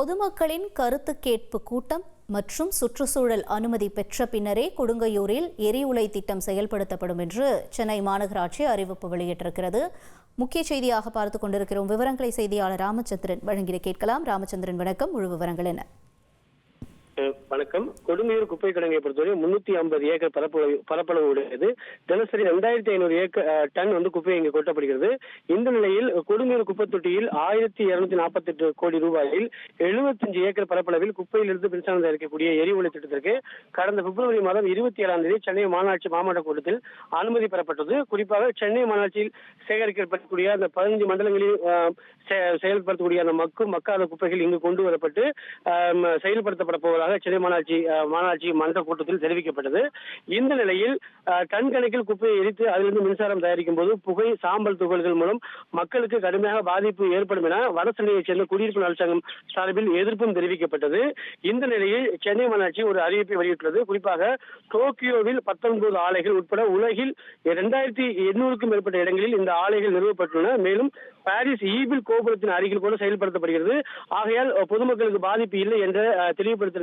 பொதுமக்களின் கருத்து கேட்பு கூட்டம் மற்றும் சுற்றுச்சூழல் அனுமதி பெற்ற பின்னரே கொடுங்கையூரில் எரிஉலை திட்டம் செயல்படுத்தப்படும் என்று சென்னை மாநகராட்சி அறிவிப்பு வெளியிட்டிருக்கிறது. முக்கிய செய்தியாக பார்த்துக் கொண்டிருக்கிறோம். விவரங்களை செய்தியாளர் ராமச்சந்திரன். வழங்கிட கேட்கலாம். ராமச்சந்திரன் வணக்கம். முழு விவரங்கள் என்ன? வணக்கம். கொடுமையூர் குப்பை கிடங்கை பொறுத்தவரை முன்னூத்தி ஐம்பது ஏக்கர் பரப்பளவு பரப்பளவு உடையது. தினசரி ரெண்டாயிரத்தி ஐநூறு ஏக்கர் டன் வந்து குப்பை இங்கு கொட்டப்படுகிறது. இந்த நிலையில் கொடுமையூர் குப்பை தொட்டியில் ஆயிரத்தி இருநூத்தி நாற்பத்தி எட்டு கோடி ரூபாயில் எழுபத்தஞ்சு ஏக்கர் பரப்பளவில் குப்பையிலிருந்து மின்சாரம் தயாரிக்கக்கூடிய எரிவொலி திட்டத்திற்கு கடந்த பிப்ரவரி மாதம் இருபத்தி ஏழாம் தேதி சென்னை மாநாட்சி மாவட்ட கூட்டத்தில் அனுமதி பெறப்பட்டது. குறிப்பாக சென்னை மாநாட்சியில் சேகரிக்கப்படக்கூடிய அந்த பதினஞ்சு மண்டலங்களில் செ- செயல்படுத்தக்கூடிய அந்த மக்கும் மக்காத குப்பைகள் இங்கு கொண்டு வரப்பட்டு செயல்படுத்தப்பட போவதாக சென்னை மாநகராட்சி மாநகராட்சி மன்ற கூட்டத்தில் தெரிவிக்கப்பட்டது. இந்த நிலையில் டன் கணக்கில் குப்பையை எரித்து அதிலிருந்து மின்சாரம் தயாரிக்கும் போது புகை சாம்பல் துகள்கள் மூலம் மக்களுக்கு கடுமையாக பாதிப்பு ஏற்படும் என வடசென்னையைச் சேர்ந்த குடியிருப்பு நலச்சங்கம் சார்பில் எதிர்ப்பும் தெரிவிக்கப்பட்டது. இந்த நிலையில் சென்னை மாநகராட்சி ஒரு அறிவிப்பை வெளியிட்டுள்ளது. குறிப்பாக டோக்கியோவில் பத்தொன்பது ஆலைகள் உட்பட உலகில் இரண்டாயிரத்தி எண்ணூறுக்கும் மேற்பட்ட இடங்களில் இந்த ஆலைகள் நிறுவப்பட்டுள்ளன. மேலும் பாரிஸ் ஈபில் கோபுரத்தின் அருகில் கூட செயல்படுத்தப்படுகிறது. ஆகையால் பொதுமக்களுக்கு பாதிப்பு இல்லை என்ற அஹ்,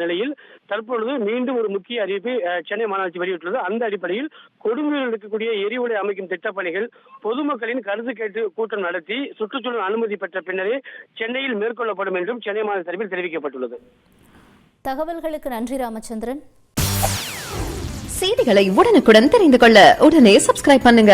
நிலையில் தற்பொழுது மீண்டும் ஒரு முக்கிய அறிவிப்பை சென்னை மாநகராட்சி வெளியிட்டுள்ளது. அந்த அடிப்படையில் கொடுங்கூரில் இருக்கக்கூடிய எரிவுலை அமைக்கும் திட்டப்பணிகள் பொதுமக்களின் கருத்து கேட்டு கூட்டம் நடத்தி சுற்றுச்சூழல் அனுமதி பெற்ற பின்னரே சென்னையில் மேற்கொள்ளப்படும் என்றும் சென்னை மாநகர தரப்பில் தெரிவிக்கப்பட்டுள்ளது. தகவல்களுக்கு நன்றி ராமச்சந்திரன். செய்திகளை உடனுக்குடன் தெரிந்து கொள்ள உடனே சப்ஸ்கிரைப் பண்ணுங்க.